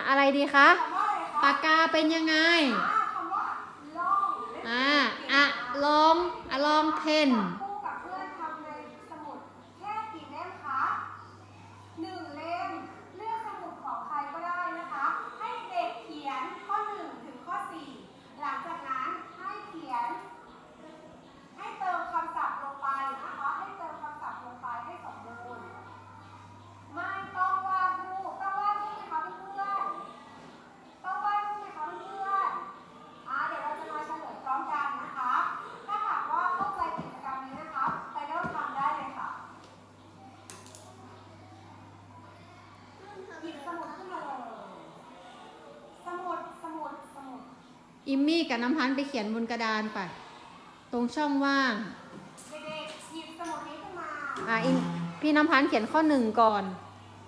ดีคะคำว่าอะไรคะปากกาเป็นยังไงอ่าคำว่าล่องเล่นอ่าอะลองอะลองเพนคู่กับเพื่อนทำในสมุดแค่กี่เล่มคะหนึ่งเล่ม เลือกสมุดของใครก็ได้นะคะ ให้เด็กเขียนข้อหนึ่งถึงข้อสี่หลังจากนั้นให้เขียน ให้เติมคำศัพท์ลงไปนะคะ ให้เติมคำศัพท์ลงไปให้สมบูรณ์ ไม่ต้องวาดรูปต้องวาดรูปไหมคะเพื่อนๆต้องวาดรูปไหมคะเพื่อนๆอ่าเดี๋ยวเราจะมาเฉลยพร้อมกันนะคะ ถ้าหากว่าเข้าใจกิจกรรมนี้นะคะ ไปเริ่มทำได้เลยค่ะ หยิบสมุดขึ้นมาเลย สมุด สมุด สมุด อิมมี่กับน้ำพันธ์ไปเขียนบนกระดานไป ตรงช่องว่างเด็กๆหยิบสมุดนี้ขึ้นมาอะอิมพี่น้ำพันธ์เขียนข้อหนึ่งก่อน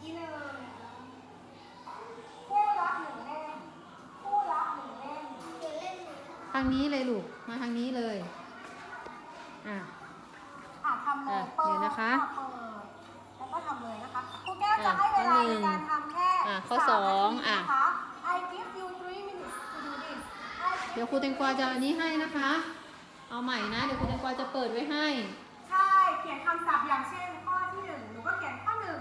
อีหนึ่งคู่ละหนึ่งเล่มคู่ละหนึ่งเล่มหนึ่งเล่มหนึ่งทางนี้เลยลูก มาทางนี้เลย อะอะทำเลยอะเปิเดี๋ดยวนะคะอ่เปิดแล้วก็ทำเลยนะคะครูแก้วจะให้เวลาในการทำแค่อะข้อามสองนาทีอะนะคะ I give you เดี๋ยวครูแตงกวาจะอันนี้ให้นะคะ เอาใหม่นะ เดี๋ยวครูแตงกวาจะเปิดไว้ให้ ใช่ เขียนคำศัพท์อย่างเช่น ข้อที่หนึ่งหนูก็เขียนข้อหนึ่ง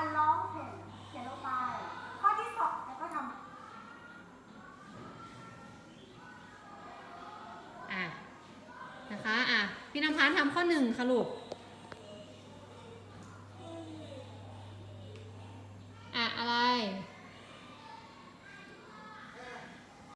a long pen เขียนลงไป ข้อที่สองแล้วก็ทำอะนะคะ อะ พี่น้ำพันธ์ทำข้อหนึ่งค่ะลูก